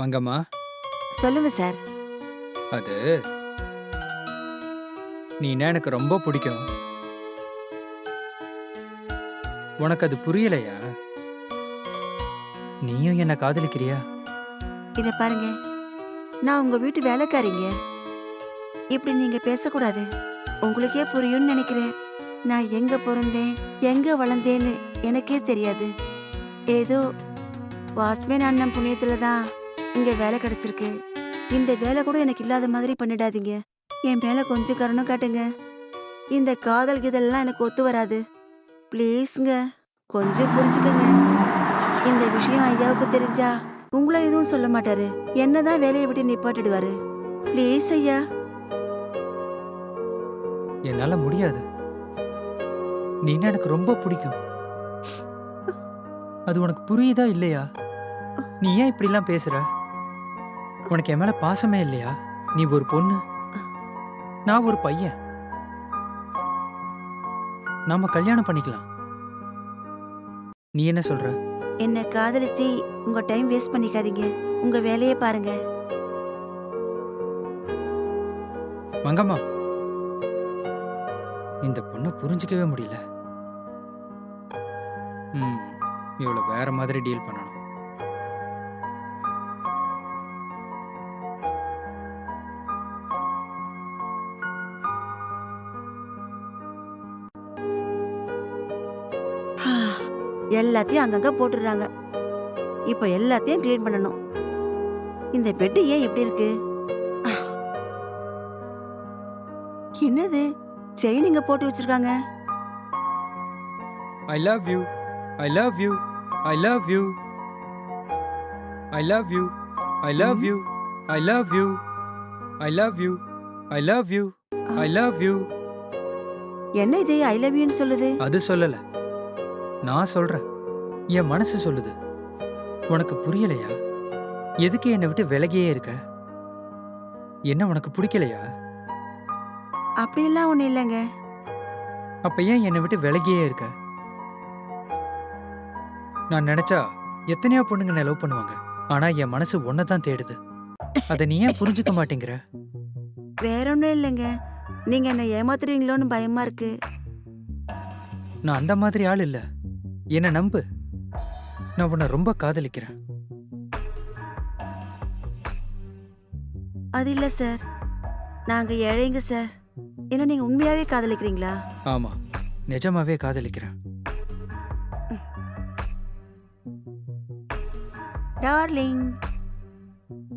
மங்கம்மா? சொல்லுங்க சார். அது நீனா எனக்கு ரொம்ப பிடிக்கும். உனக்கு அது புரியலையா? நீயும் என்ன காதலிக்கிறியா? இத பாருங்க. நான் உங்க வீட்டு வேலைக்காரிங்க. இப்படி நீங்க பேசக்கூடாது. உங்களுக்கே புரியும்னு நினைக்கிறேன். நான் எங்க பிறந்தேன் எங்க வளர்ந்தேன்னு எனக்கே தெரியாது. ஏதோ வாஸ்மேன் அண்ணன் புண்ணியத்துல தான் இங்க வேலை கிடைச்சிருக்கு. இந்த வேலை கூட எனக்கு இல்லாத மாதிரி பண்ணிடாதீங்க. என் மேல கொஞ்சம் கருணம் காட்டுங்க. இந்த காதல் இதெல்லாம் எனக்கு ஒத்து வராது. ப்ளீஸ்ங்க கொஞ்சம் புரிஞ்சுக்கங்க. இந்த விஷயம் ஐயாவுக்கு தெரிஞ்சா உங்களை எதுவும் சொல்ல மாட்டாரு. என்னதான் வேலையை விட்டு நிப்பாட்டிடுவாரு. ப்ளீஸ் ஐயா. என்னால முடியாது. நீனா எனக்கு ரொம்ப பிடிக்கும். அது உனக்கு புரியுதா இல்லையா? நீ ஏன் இப்படிலாம் பேசுற? உனக்கு என் மேல பாசமே இல்லையா? நீ ஒரு பொண்ணு. நான் ஒரு பையன். நாம கல்யாணம் பண்ணிக்கலாம். நீ என்ன சொல்ற? என்ன காதலிச்சு உங்க டைம் வேஸ்ட் பண்ணிக்காதீங்க. உங்க வேலையை பாருங்க. மங்கம்மா. இந்த பொண்ணை புரிஞ்சிக்கவே முடியல. ம் இவளை வேற மாதிரி டீல் பண்ணணும். எல்லாத்தையும் அங்கங்க போட்டுடுறாங்க இப்போ எல்லாத்தையும் க்ளீன் பண்ணணும் இந்த பெட் ஏன் இப்படி இருக்கு என்னது செயின் இங்க போட்டு வச்சிருக்காங்க I love you I love you I love you I love you I love you I love you I love you I love you I love you என்ன இது ஐ லவ் யூன்னு சொல்லுது அது சொல்லல நான் சொல்றேன். என் மனசு சொல்லுது. உனக்கு புரியலையா? எதுக்கு என்னை விட்டு விலகியே இருக்க? என்ன உனக்கு பிடிக்கலையா? அப்படியெல்லாம் ஒண்ணும் இல்லைங்க. அப்ப ஏன் என்னை விட்டு விலகியே இருக்க? நான் நினைச்சா எத்தனையோ பொண்ணுங்க லவ் பண்ணுவாங்க. ஆனா என் மனசு ஒன்னை தான் தேடுது. அதை நீ ஏன் புரிஞ்சுக்க மாட்டேங்கிற? வேற ஒன்றும் இல்லைங்க. நீங்க என்ன ஏமாத்துறீங்களோன்னு பயமா இருக்கு. நான் அந்த மாதிரி ஆள் இல்ல. என்ன நம்பு. நான் உன்னை ரொம்ப காதலிக்கிறேன். அது இல்ல சார். நாங்க ஏழைங்க சார். என்ன நீங்க உண்மையாவே காதலிக்கிறீங்களா? ஆமா. நிஜமாவே காதலிக்கிறேன். டார்லிங்.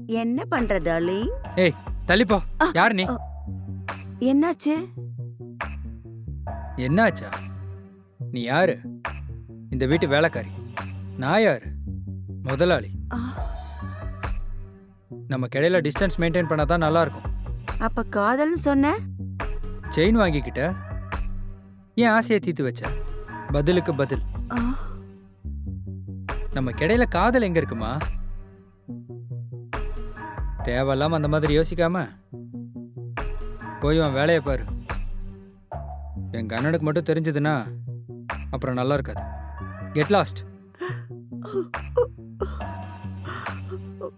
என்ன பண்ற டார்லிங்? தள்ளிப்போ. ஆ, யார் நீ. என்னாச்சு? என்னாச்சா? நீ யாரு? இந்த வீட்டு வேலைக்காரி. நான் யாரு? முதலாளி. நம்ம கிடையில டிஸ்டன்ஸ் மெயின்டைன் பண்ணா தான் நல்லா இருக்கும் அப்ப காதல்னு சொன்ன? செயின் வாங்கிக்கிட்ட. ஏன் ஆசையை தீர்த்து வச்ச? பதிலுக்கு பதில். நம்ம கிடையில காதல் எங்க இருக்குமா? தேவையில்லாம அந்த மாதிரி யோசிக்காம. போய் உன் வேலையை பாரு. என் கண்ணனுக்கு மட்டும் தெரிஞ்சதுன்னா அப்புறம் நல்லா இருக்காது. Get lost. Oh, oh, oh.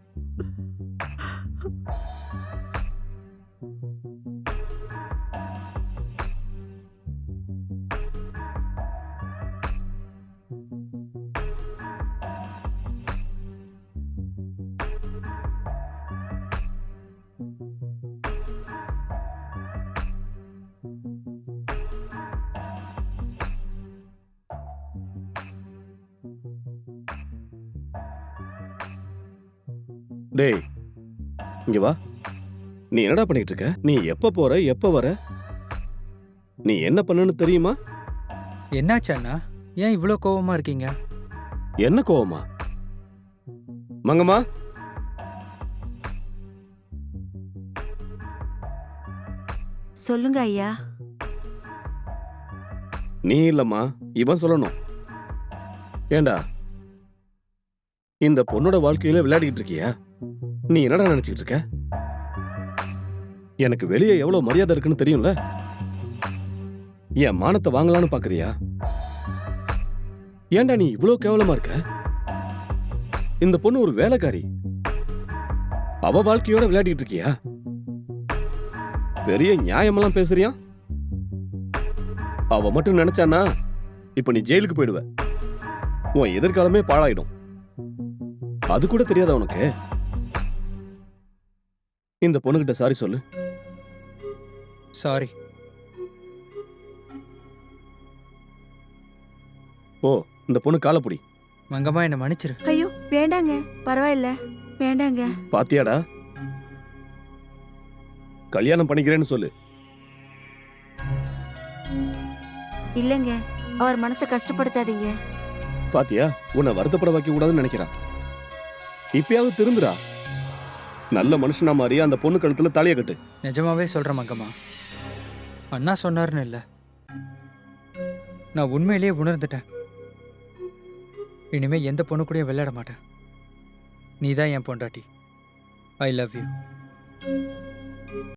டேய் இங்க வா. நீ என்னடா பண்ணிட்டு இருக்க நீ எப்ப போற எப்ப வர? நீ என்ன பண்ணுன்னு தெரியுமா? என்னாச்சு அண்ணா? ஏன் இவ்வளோ கோவமா இருக்கீங்க? என்ன கோவமா? மங்கம்மா? சொல்லுங்க ஐயா. நீ இல்லம்மா இவன் சொல்லணும். ஏண்டா? இந்த பொண்ணோட வாழ்க்கையில விளையாடிக்கிட்டு இருக்கியா? நீ என்னடா நினைச்சிட்டு இருக்க? எனக்கு வெளியே எவ்வளவு மரியாதை இருக்குன்னு தெரியும்ல? என் மானத்தை வாங்கலாம்னு பாக்குறியா? ஏன்டா நீ இவ்வளவு கேவலமா இருக்க? இந்த பொண்ணு ஒரு வேலைக்காரி. அவ வாழ்க்கையோட விளையாடிட்டு இருக்கியா? பெரிய நியாயமெல்லாம் பேசுறியா? அவ மட்டும் நினைச்சானா இப்ப நீ ஜெயிலுக்கு போயிடுவ. உன் எதிர்காலமே பாழாயிடும். அது கூட தெரியாதா உனக்கு? இந்த பொண்ணுகிட்ட சாரி சொல்லு. சாரி இந்த பொண்ணு காலப்புடி மங்கம்மா என்னை மன்னிச்சிரு. ஐயோ வேண்டாங்க. பரவாயில்ல. வேண்டாங்க. பாத்தியாடா? கல்யாணம் பண்ணிக்கிறேன்னு சொல்லு. இல்லைங்க. அவர் மனசை கஷ்டப்படுத்தாதீங்க. பாத்தியா? உன்னை வருத்தப்பட வைக்க கூடாதுன்னு நினைக்கிறான் இப்பயாவது திருந்துடா. நல்ல மனுஷனா மாறி அந்த பொண்ணு கழுத்துல தலைய கட்டு. நிஜமாவே சொல்கிறேன் மங்கம்மா. அண்ணா சொன்னார்னு இல்லை. நான் உண்மையிலேயே உணர்ந்துட்டேன். இனிமே எந்த பொண்ணு கூடயும் விளையாட மாட்டேன். நீ தான் என் பொண்டாட்டி. ஐ லவ் யூ